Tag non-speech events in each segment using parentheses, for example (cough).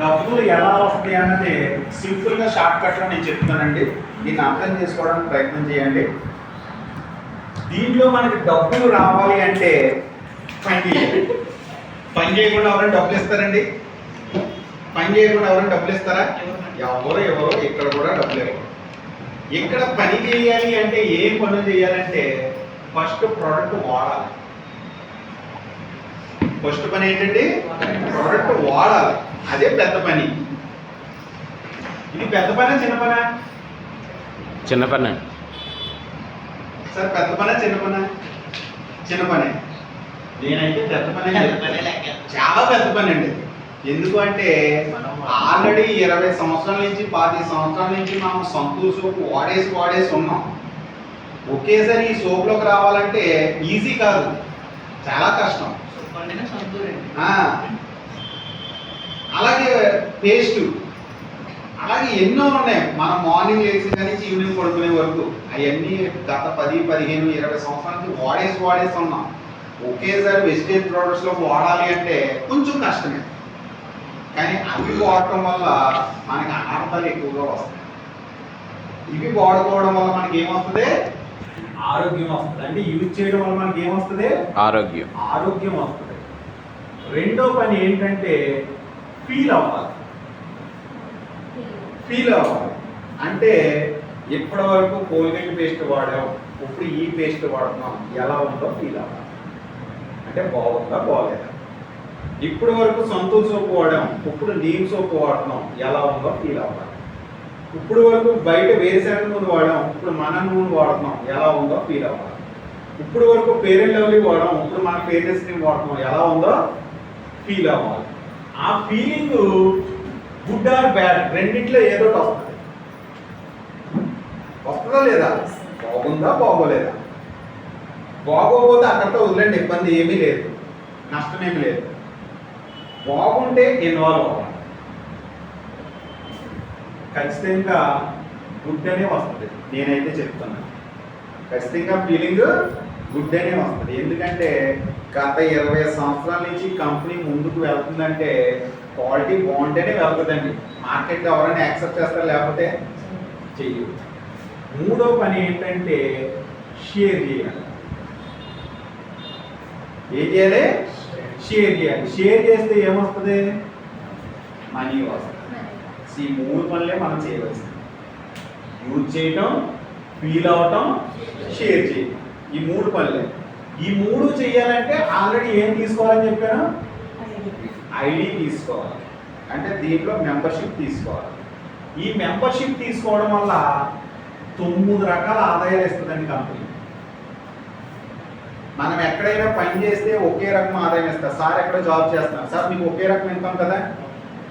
డబ్బులు ఎలా వస్తాయి అన్నది సింపుల్గా షార్ట్ కట్లో నేను చెప్తున్నానండి. దీన్ని అర్థం చేసుకోవడానికి ప్రయత్నం చేయండి. దీంట్లో మనకి డబ్బులు రావాలి అంటే పని చేయాలి పని చేయకుండా ఎవరైనా డబ్బులు ఇస్తారండి? పని చేయకుండా ఎవరైనా డబ్బులు ఇస్తారా? ఎవరు ఎవరు? ఇక్కడ కూడా డబ్బులు ఇవ్వరు ఇక్కడ పని చేయాలి అంటే ఏం పనులు చేయాలంటే ఫస్ట్ ప్రోడక్ట్ వాడాలి. ఫస్ట్ పని ఏంటండి? ప్రోడక్ట్ వాడాలి. అదే పెద్ద పని. ఇది పెద్ద పనా చిన్న పనా? చిన్న పని. సార్ పెద్ద పనా చిన్న పనా? చిన్న పనే. నేనైతే పెద్ద పనే (laughs) చాలా పెద్ద పని అండి. ఎందుకు అంటే ఆల్రెడీ ఇరవై సంవత్సరాల నుంచి పాతి సంవత్సరాల నుంచి మనం సంతూర్ సోప్ వాడేసి వాడేసి ఉన్నాం. ఒకేసారి ఈ సోప్లోకి రావాలంటే ఈజీ కాదు. చాలా కష్టం. అలాగే పేస్ట్. అలాగే ఎన్నో ఉన్నాయి. మనం మార్నింగ్ లేచిన కానీ ఈవినింగ్ పడుకునే వరకు. అవన్నీ గత పది పదిహేను ఇరవై సంవత్సరాల నుంచి వాడేసి వాడేసి ఉన్నాం. ఒకేసారి వెజిటేబుల్ ప్రోడక్ట్స్లో వాడాలి అంటే కొంచెం కష్టమే. కానీ అవి వాడటం వల్ల మనకి అనర్థాలు ఎక్కువగా వస్తాయి. ఇవి వాడుకోవడం వల్ల మనకి ఏమొస్తుంది? ఆరోగ్యం వస్తుంది. అంటే యూజ్ చేయడం వల్ల మనకి ఏమొస్తుంది? ఆరోగ్యం. ఆరోగ్యం వస్తుంది. రెండో పని ఏంటంటే ఫీల్ అవ్వాలి. ఫీల్ అవ్వాలి. అంటే ఇప్పటి వరకు కోల్గేట్ పేస్ట్ వాడాం ఇప్పుడు ఈ పేస్ట్ వాడుతున్నాం ఎలా ఉందో ఫీల్ అవ్వాలి. అంటే బాగుందా బాగలేదా? ఇప్పటి వరకు సంతూర్ సోపు వాడాం ఇప్పుడు నీమ్ సోపు వాడుతున్నాం ఎలా ఉందో ఫీల్ అవ్వాలి. ఇప్పుడు వరకు బయట వేరుశనగ నూనె వాడాం ఇప్పుడు మన నూనె వాడుతున్నాం ఎలా ఉందో ఫీల్ అవ్వాలి. ఇప్పుడు వరకు పేరెంట్ లెవెల్ వాడాం ఇప్పుడు మన పేరెంట్స్ వాడుతున్నాం ఎలా ఉందో ఫీల్ అవ్వాలి. ఆ ఫీలింగ్ గుడ్ ఆర్ బ్యాడ్ రెండిట్లో ఏదో ఒకటి వస్తుంది. వస్తుందా లేదా? బాగుందా బాగోలేదా? బాగోపోతే అక్కడితో వదిలేండి ఇబ్బంది ఏమీ లేదు. నష్టం ఏమీ లేదు. బాగుంటే ఇన్వాల్వ్ అవ్వాలి. ఖచ్చితంగా గుడ్ అనే వస్తుంది. నేనైతే చెప్తున్నాను ఖచ్చితంగా ఫీలింగ్ గుడ్ అనే వస్తుంది. ఎందుకంటే గత ఇరవై సంవత్సరాల నుంచి కంపెనీ ముందుకు వెళ్తుందంటే క్వాలిటీ బాగుంటేనే వెళ్తుందండి. మార్కెట్ ఎవరైనా యాక్సెప్ట్ చేస్తారు లేకపోతే? చెయ్యరు. మూడో పని ఏంటంటే షేర్ చేయాలి. ఏం చేయాలి? షేర్ చేయాలి. షేర్ చేస్తే ఏమొస్తుంది? మనీ వస్తుంది. ఈ మూడు పనులే మనం చేయవలసింది. యూజ్ చేయటం ఫీల్ అవటం షేర్ చేయటం. ఈ మూడు పనులే. ఈ మూడు చేయాలంటే ఆల్రెడీ ఏం తీసుకోవాలని చెప్పాను? ఐడి తీసుకోవాలి. అంటే దీంట్లో మెంబర్షిప్ తీసుకోవాలి. ఈ మెంబర్షిప్ తీసుకోవడం వల్ల తొమ్మిది రకాల ఆదాయాలు ఇస్తుందండి కంపెనీ. మనం ఎక్కడైనా పని చేస్తే ఒకే రకం ఆదాయం ఇస్తారు సార్ ఎక్కడ జాబ్ చేస్తున్నారు? సార్ మీకు ఒకే రకం ఇన్కమ్ కదా?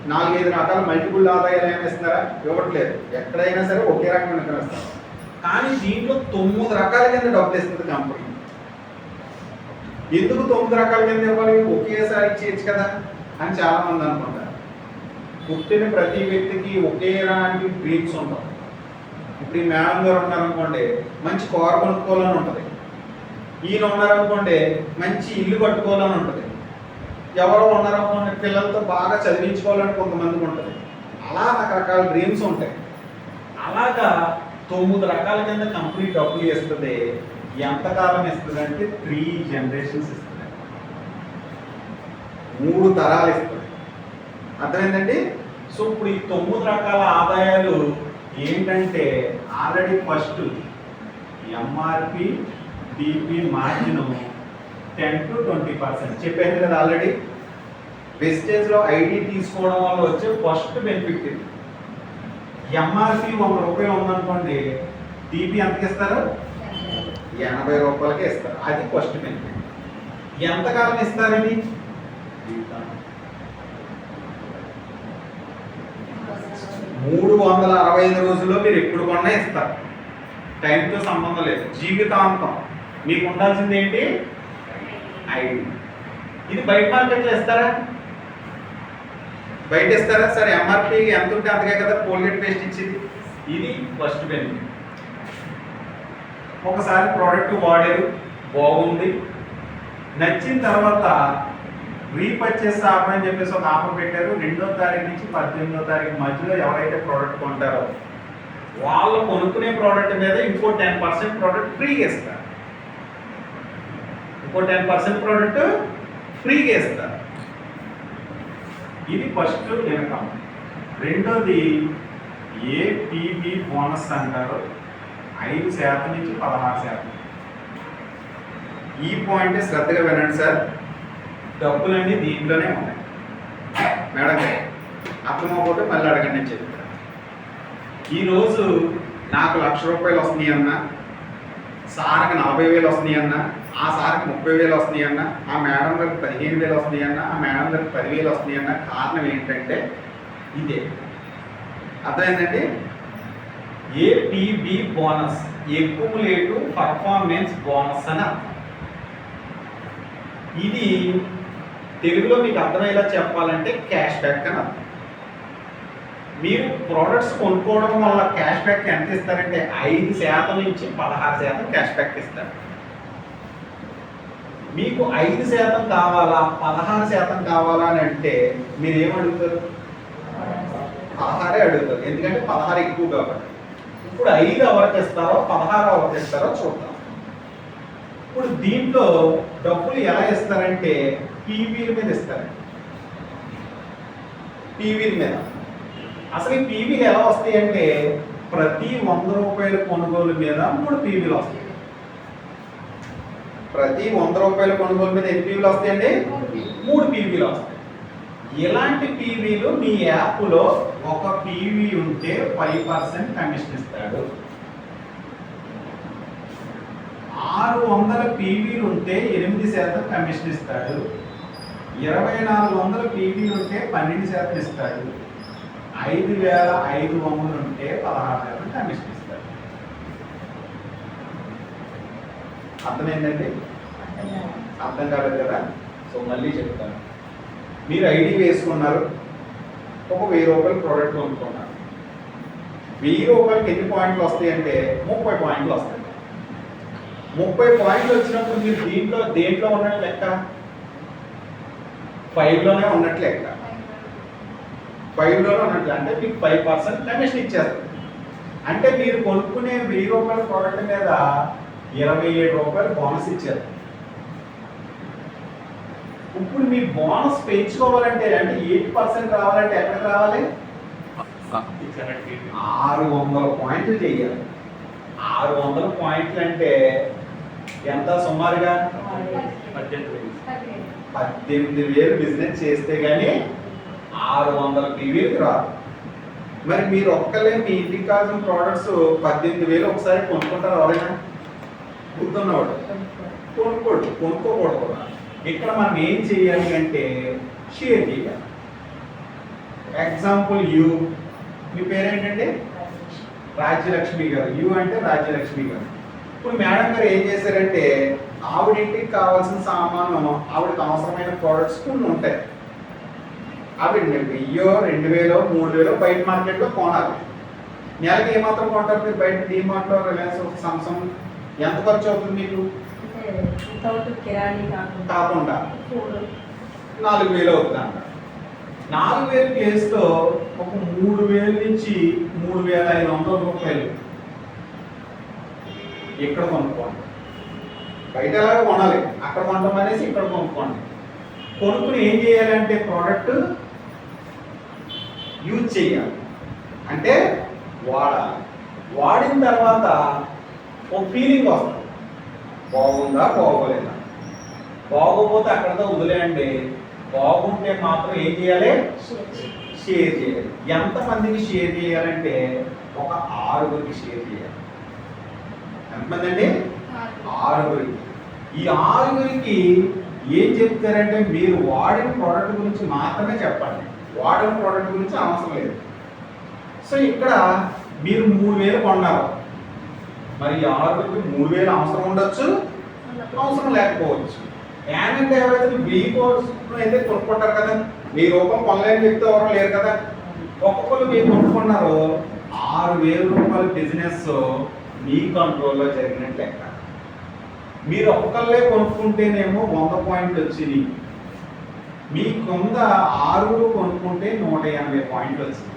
నాలుగైదు రకాల మల్టిపుల్ ఆదాయాలు ఏమైనా ఇస్తున్నారా? ఇవ్వట్లేదు. ఎక్కడైనా సరే ఒకే రకం ఇన్కమ్ ఇస్తారు కానీ దీంట్లో తొమ్మిది రకాల కింద డబ్బులు ఇస్తుంది కంపెనీ. ఎందుకు తొమ్మిది రకాల కింద ఇవ్వాలి ఒకేసారి ఇచ్చేయచ్చు కదా అని చాలా మంది అనుకుంటారు. పుట్టిన ప్రతి వ్యక్తికి ఒకేలాంటి డ్రీమ్స్ ఉంటాయి. ఇప్పుడు ఈ మేడం గారు ఉన్నారనుకోండి మంచి కారు కొనుక్కోవాలని ఉంటుంది. ఈయన ఉన్నారనుకోండి మంచి ఇల్లు కట్టుకోవాలని ఉంటుంది. ఎవరో ఉన్నారనుకోండి పిల్లలతో బాగా చదివించుకోవాలని కొంతమందికి ఉంటుంది. అలా రకరకాల డ్రీమ్స్ ఉంటాయి. అలాగా తొమ్మిది రకాల కింద కంపెనీ డబ్బులు ఇస్తుంది ఎంతకాలం ఇస్తుంది అంటే త్రీ జనరేషన్స్ ఇస్తుంది. మూడు తరాలు ఇస్తుంది. అర్థమైందండి? సో ఇప్పుడు ఈ తొమ్మిది రకాల ఆదాయాలు ఏంటంటే already first MRP DP margin ten to twenty percent చెప్పాను కదా ఆల్రెడీ వెస్టేజ్లో ఐడి తీసుకోవడం వల్ల వచ్చే ఫస్ట్ బెనిఫిట్ ఇది. ఎంఆర్పి వంద రూపాయలు ఉందనుకోండి డిపి ఎంతకి ఇస్తారు ఎనభై రూపాయలకే ఇస్తారు. అది ఫస్ట్ బెనిఫిట్ ఎంతకాలం ఇస్తారని మూడు వందల అరవై ఐదు రోజుల్లో మీరు ఎప్పుడు కొన్నా ఇస్తారు. టైంతో సంబంధం లేదు. జీవితాంతం. మీకు ఉండాల్సింది ఏంటి? ఐడి. ఇది బయట మార్కెట్లో ఇస్తారా బయట ఇస్తారా? సరే ఎంఆర్పి ఎంత ఉంటే అంతకే కదా. కోల్గేట్ పేస్ట్ ఇచ్చింది. ఇది ఫస్ట్ బెనిఫిట్ ఒకసారి ప్రోడక్ట్ వాడారు బాగుంది. నచ్చిన తర్వాత రీపర్చేస్ ఆఫర్ అని చెప్పేసి ఒక ఆఫర్ పెట్టారు. రెండో తారీఖు నుంచి పద్దెనిమిదో తారీఖు మధ్యలో ఎవరైతే ప్రోడక్ట్ కొంటారో వాళ్ళు కొనుక్కునే ప్రోడక్ట్ మీద ఇంకో టెన్ పర్సెంట్ ప్రోడక్ట్ ఫ్రీగా ఇస్తారు. ఇంకో టెన్ పర్సెంట్ ప్రోడక్ట్ ఫ్రీగా ఇస్తారు. ఇది ఫస్ట్ ఇన్కమ్ రెండోది ఏపీబీ బోనస్ అంటారు. ఐదు శాతం నుంచి పదహారు శాతం. ఈ పాయింట్ శ్రద్ధగా వినండి సార్. డబ్బులన్నీ దీంట్లోనే ఉన్నాయి. మేడం గారు మళ్ళీ అడగండి నేను చెప్తాను. ఈరోజు నాకు లక్ష రూపాయలు వస్తున్నాయి అన్న సార్కి నలభై వేలు వస్తున్నాయి అన్న ఆ సార్కి ముప్పై వేలు వస్తున్నాయి అన్న ఆ మేడం గారికి పదిహేను వేలు వస్తున్నాయి అన్న ఆ మేడం గారికి పదివేలు వస్తున్నాయి అన్న కారణం ఏంటంటే ఇదే. అర్థమైందండి? APB bonus accumulative performance bonus అని ఇది తెలుగులో మీకు అర్థమయ్యేలా చెప్పాలంటే క్యాష్ బ్యాక్ అని అర్థం. మీరు ప్రోడక్ట్స్ కొనుక్కోవడం వల్ల క్యాష్ బ్యాక్ ఎంత ఇస్తారంటే ఐదు శాతం నుంచి పదహారు శాతం క్యాష్ బ్యాక్ ఇస్తారు. మీకు ఐదు శాతం కావాలా పదహారు శాతం కావాలా అని అంటే మీరు ఏమడుగుతారు పదహారే అడుగుతారు. ఎందుకంటే పదహారు ఎక్కువ కాబట్టి. ఇప్పుడు ఐదు ఎవరికి ఇస్తారో పదహారు ఎవరికి ఇస్తారో చూద్దాం. ఇప్పుడు దీంట్లో డబ్బులు ఎలా ఇస్తారంటే పీవీల మీద ఇస్తారు పీవీల మీద. అసలు ఈ పీవీలు ఎలా వస్తాయి అంటే ప్రతి వంద రూపాయల కొనుగోలు మీద మూడు పీవీలు వస్తాయి. ప్రతి వంద రూపాయల కొనుగోలు మీద ఎన్ని పీవీలు వస్తాయండి? మూడు పీవీలు వస్తాయి. ఇలాంటి పీవీలు మీ యాప్లో ఒక పీవీ ఉంటే ఫైవ్ పర్సెంట్ కమిషన్ ఇస్తాడు. ఆరు వందల పీవీలు ఉంటే ఎనిమిది శాతం కమిషన్ ఇస్తాడు. ఇరవై నాలుగు వందల పీవీలు ఉంటే పన్నెండు శాతం ఇస్తాడు. ఐదు వేల ఐదు వందలు ఉంటే పదహారు శాతం కమిషన్ ఇస్తాడు. అర్థమైందండి? అర్థం కాలేదు కదా? సో మళ్ళీ చెప్తాను. మీరు ఐడి వేసుకున్నారు. ఒక వెయ్యి రూపాయలు ప్రోడక్ట్ కొనుక్కున్నారు. వెయ్యి రూపాయలకి ఎన్ని పాయింట్లు వస్తాయి అంటే ముప్పై పాయింట్లు వస్తాయి. ముప్పై పాయింట్లు వచ్చినప్పుడు మీరు దీంట్లో దేంట్లో ఉన్నట్లు లెక్క? ఫైవ్లోనే ఉన్నట్లు లెక్క. ఫైవ్లోనే ఉన్నట్లు అంటే మీకు ఫైవ్ పర్సెంట్ కమిషన్ ఇచ్చారు అంటే మీరు కొనుక్కునే వెయ్యి రూపాయల ప్రోడక్ట్ మీద ఇరవై ఏడు రూపాయలు బోనస్ ఇచ్చారు ఇప్పుడు మీ బోనస్ పెంచుకోవాలంటే అంటే ఎయిట్ పర్సెంట్ రావాలంటే ఎక్కడికి రావాలి? ఆరు వందల పాయింట్లు చేయాలి ఆరు వందల పాయింట్లు అంటే ఎంత సుమారుగా? పద్దెనిమిది వేలు బిజినెస్ చేస్తే గానీ ఆరు వందల టీవీలకు రాదు. మరి మీరు ఒక్కలే మీ ఇంటికి కావాల్సిన ప్రోడక్ట్స్ పద్దెనిమిది వేలు ఒకసారి కొనుక్కుంటారు ఎవరైనా? గుర్తున్నవాడు కొనుక్కోడు. కొనుక్కోకూడదు. కూడా. ఇక్కడ మనం ఏం చేయాలి అంటే షేర్ చేయాలి. ఎగ్జాంపుల్ యూ మీ పేరేంటండి? రాజ్యలక్ష్మి గారు. యు అంటే రాజ్యలక్ష్మి గారు. ఇప్పుడు మేడం గారు ఏం చేశారంటే ఆవిడింటికి కావాల్సిన సామాను ఆవిడకి అవసరమైన ప్రోడక్ట్స్ కొన్ని ఉంటాయి. అవి వెయ్యో రెండు వేలో మూడు వేలో బయట మార్కెట్లో కొనాలి. నెలకి ఏమాత్రం కొంటారు మీరు బయట? డిమార్ట్లో రిలయన్స్ సంసంగ్ ఎంత ఖర్చు అవుతుంది మీకు? వితౌట్ కిరాణి కాకుండా నాలుగు వేలు అవుతుంది అంట నాలుగు వేలు ప్లేస్తో ఒక మూడు వేల నుంచి మూడు వేల ఐదు వందల రూపాయలు. ఇక్కడ కొనుక్కోండి బయట ఎలాగో కొనాలి. అక్కడ కొనడం అనేసి ఇక్కడ కొనుక్కోండి. కొనుక్కుని ఏం చేయాలంటే ప్రోడక్ట్ యూజ్ చేయాలి. అంటే వాడాలి. వాడిన తర్వాత ఒక ఫీలింగ్ వస్తుంది. బాగుందా బాగోలేదా? బాగోపోతే అక్కడతో వదిలేయండి. బాగుంటే మాత్రం ఏం చేయాలి? షేర్ చేయాలి. ఎంతమందికి షేర్ చేయాలంటే ఒక ఆరుగురికి షేర్ చేయాలి. ఎంతమంది అండి ఆరుగురికి. ఈ ఆరుగురికి ఏం చెప్తారంటే మీరు వాడిన ప్రోడక్ట్ గురించి మాత్రమే చెప్పండి. వాడిన ప్రోడక్ట్ గురించి అవసరం లేదు. సో ఇక్కడ మీరు మూడు వేలు కొన్నారు. మరి ఆరుకి ఆరుగురికి మూడు వేలు అవసరం ఉండొచ్చు అవసరం లేకపోవచ్చు. యానంటే ఎవరైతే బి కోర్స్ అయితే కొనుక్కుంటారు కదా మీ రూపం పనులేని వ్యక్తి ఎవరు లేరు కదా. ఒక్కొక్కరు మీరు కొనుక్కున్నారు ఆరు వేల రూపాయల బిజినెస్ మీ కంట్రోల్లో జరిగినట్టు లెక్క. మీరు ఒక్కళ్ళే కొనుక్కుంటేనేమో వంద పాయింట్లు వచ్చినాయి. మీ కొంద ఆరుగురు కొనుక్కుంటే నూట ఎనభై పాయింట్లు వచ్చింది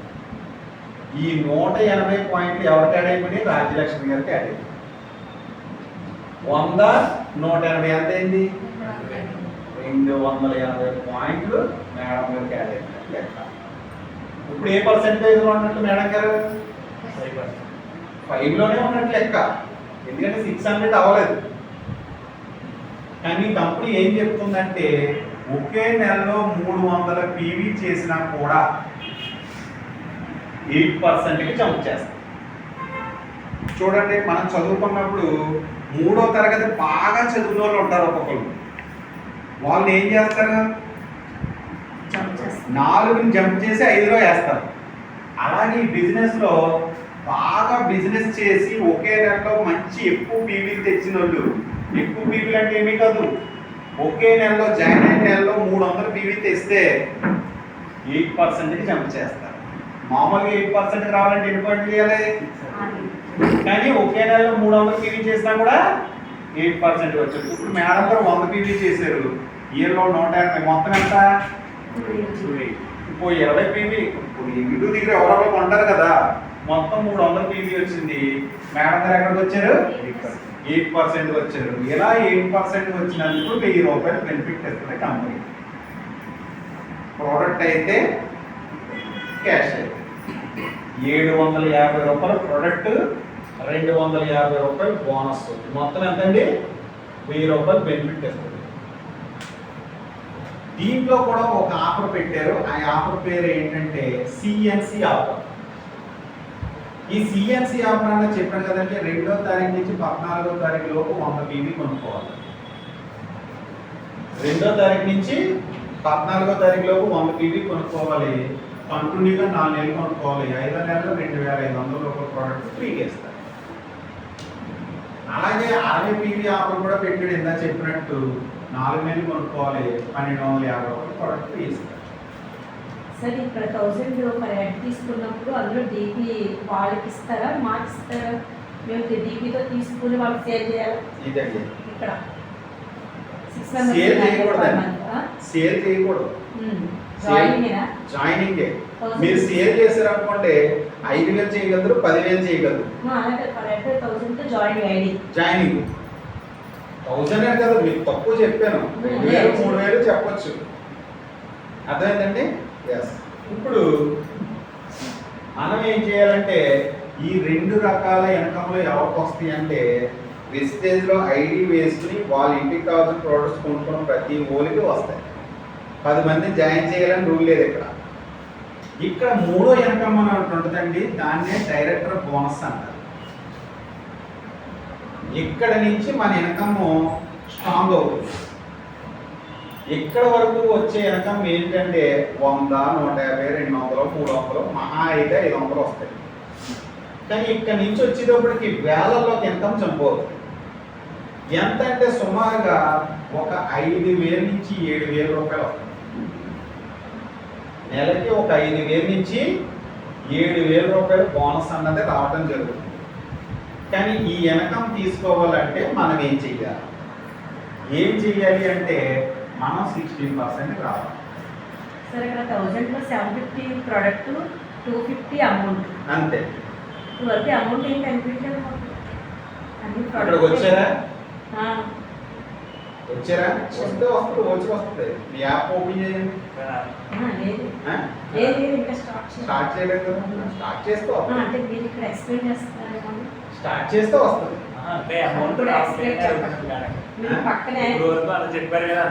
ఈ నూట ఎనభై పాయింట్లు ఎవరికి యాడ్ అయిపోయినాయి? రాజ్యలక్ష్మి గారికి యాడ్ అయిపోయింది వంద నూట ఎనభై ఎంత అయింది? రెండు వందల ఎనభై పాయింట్లు మేడం గారికి యాడ్ అయిపోయినట్టు లెక్క. ఇప్పుడు ఏ పర్సెంటేజ్లో ఉన్నట్టు మేడం గారు? ఫైవ్లోనే ఉన్నట్టు లెక్క. ఎందుకంటే సిక్స్ హండ్రెడ్ అవ్వలేదు. కానీ కంపెనీ ఏం చెప్తుందంటే ఒకే నెలలో మూడు వందల పీవీ చేసినా కూడా ఎయిట్ పర్సెంట్కి జంప్ చేస్తాం. చూడండి మనం చదువుకున్నప్పుడు మూడో తరగతి బాగా చదువుల వాళ్ళు ఉంటారు ఒక్కొక్కరు వాళ్ళు ఏం చేస్తారు? నాలుగుని జంప్ చేసి ఐదులో వేస్తారు. అలాగే ఈ బిజినెస్లో బాగా బిజినెస్ చేసి ఒకే నెలలో మంచి ఎక్కువ పీవీలు తెచ్చిన వాళ్ళు. ఎక్కువ పీవీలు అంటే ఏమీ కాదు. ఒకే నెలలో జాయిన్ అయిన నెలలో మూడు వందల పీవీ తెస్తే ఎయిట్ పర్సెంట్కి జంప్ చేస్తారు. మామూలుగా ఎయిట్ పర్సెంట్ రావాలంటే ఎన్ని పాయింట్లు చేయాలి? కానీ ఒకే నెలలో మూడు వందల పీవీ చేసినా కూడా ఎయిట్ పర్సెంట్ వచ్చారు ఇప్పుడు మేడం గారు వంద పీవీ చేశారు. ఇయర్లో నూట యాభై. మొత్తం ఎంత? ఇప్పుడు ఇరవై పీవీ. ఇప్పుడు ఇంటి దగ్గర ఎవరో కొంటారు కదా. మొత్తం మూడు వందల పీవీ వచ్చింది. మేడం గారు ఎక్కడికి వచ్చారు? Eight percent. వచ్చారు. ఇలా ఎయిట్ పర్సెంట్ వచ్చినందుకు వెయ్యి రూపాయలు బెనిఫిట్ ఇస్తుంది కంపెనీ ప్రోడక్ట్ అయితే క్యాష్. ఏడు వందల యాభై రూపాయలు ప్రోడక్ట్ రెండు వందల యాభై రూపాయలు బోనస్. మొత్తం ఎంతండి? వెయ్యి రూపాయలు బెనిఫిట్ ఇస్తుంది దీంట్లో కూడా ఒక ఆఫర్ పెట్టారు. ఆ ఆఫర్ పేరు ఏంటంటే సిఎన్సి ఆఫర్ ఈ సిఎన్సి ఆఫర్ అనేది చెప్పాను కదండి రెండో తారీఖు నుంచి పద్నాలుగో తారీఖు లోపు వంద బీబీ కొనుక్కోవాలి. రెండో తారీఖు నుంచి పద్నాలుగో తారీఖు లోపు వంద బీబీ కొనుక్కోవాలి. కంటిన్యూగా నాలుగు నెలలు కొనుక్కోవాలి. ఐదో నెలలో రెండు వేల ఐదు వందల రూపాయల ప్రోడక్ట్ ఫ్రీగా ఇస్తారు అలాగే అరవై పీవీ ఆఫర్ కూడా పెట్టాడు. ఇందా చెప్పినట్టు నాలుగు నెలలు కొనుక్కోవాలి. పన్నెండు వందల యాభై రూపాయలు ప్రోడక్ట్ ఫ్రీ ఇస్తారు సార్ ఇక్కడ థౌజండ్ పర్ హెడ్ తీసుకున్నప్పుడు అందులో డీపీ వాళ్ళకి ఇస్తారా? మాకు ఇస్తారా? మేము డీపీతో తీసుకుని వాళ్ళకి సేల్ చేయాలి? ఇక్కడ. చేయకూడదండి. మెంబర్స్ సేల్ చేయకూడదు. జాయినింగ్. మీరు సేల్ చేశారనుకోండి ఐదు వేలు చేయగలరు పదివేలు చేయగలరు. జాయినింగ్. థౌసండ్ అంటే కదా మీకు తక్కువ చెప్పాను. రెండు వేలు మూడు వేలు. చెప్పొచ్చు. అర్థమైందండి? ఎస్ ఇప్పుడు మనం ఏం చేయాలంటే ఈ రెండు రకాల ఇన్కంలో ఎవరికి వస్తాయి అంటే వెస్టేజ్లో ఐడి వేసుకుని వాళ్ళ ఇంటికి కావాల్సిన ప్రోడక్ట్స్ కొనుక్కున్న ప్రతి ఓలికి వస్తాయి. పది మంది జాయిన్ చేయాలని రూల్ లేదు ఇక్కడ. ఇక్కడ మూడో ఇన్కమ్ అని ఉంటుందండి దాన్నే డైరెక్టర్ బోనస్ అంటారు. ఇక్కడ నుంచి మన ఇన్కమ్ స్ట్రాంగ్ అవుతుంది. ఇక్కడ వరకు వచ్చే ఇన్కమ్ ఏంటంటే వంద నూట యాభై రెండు వందలు మూడు వందలు మహా అయితే ఐదు వందలు వస్తాయి. కానీ ఇక్కడ నుంచి వచ్చేటప్పటికి వేలల్లోకి ఇన్కమ్ చనిపోతుంది ఎంత అంటే సుమారుగా ఒక ఐదు వేల నుంచి ఏడు వేల రూపాయలు వస్తుంది నెలకి ఒక ఐదు వేల నుంచి ఏడు వేల రూపాయలు బోనస్ అన్నది రావడం జరుగుతుంది. కానీ ఈ ఇన్కమ్ తీసుకోవాలంటే మనం ఏం చెయ్యాలి? ఏం చెయ్యాలి అంటే మనం సిక్స్టీన్ పర్సెంట్ రావాలి. సార్ ఇక్కడ థౌజండ్లో seven fifty product two fifty amount అంతే. ఇవరకు అమౌంట్ ఏం అన్ని అక్కడికి వచ్చారా? వచ్చారా? వస్తే వస్తుంది వచ్చి వస్తుంది. మీ యాప్ ఓపెన్ చేయండి. స్టార్ట్ చేయాలి స్టార్ట్ చేయలేదు. కదా? స్టార్ట్ చేస్తే ఆ, వస్తుంది. అంటే మీరు ఇక్కడ ఎక్స్ప్లెయిన్ చేస్తున్నారేమో స్టార్ట్ చేస్తే వస్తుంది. అంటే అమౌంట్ చెప్పారు కదా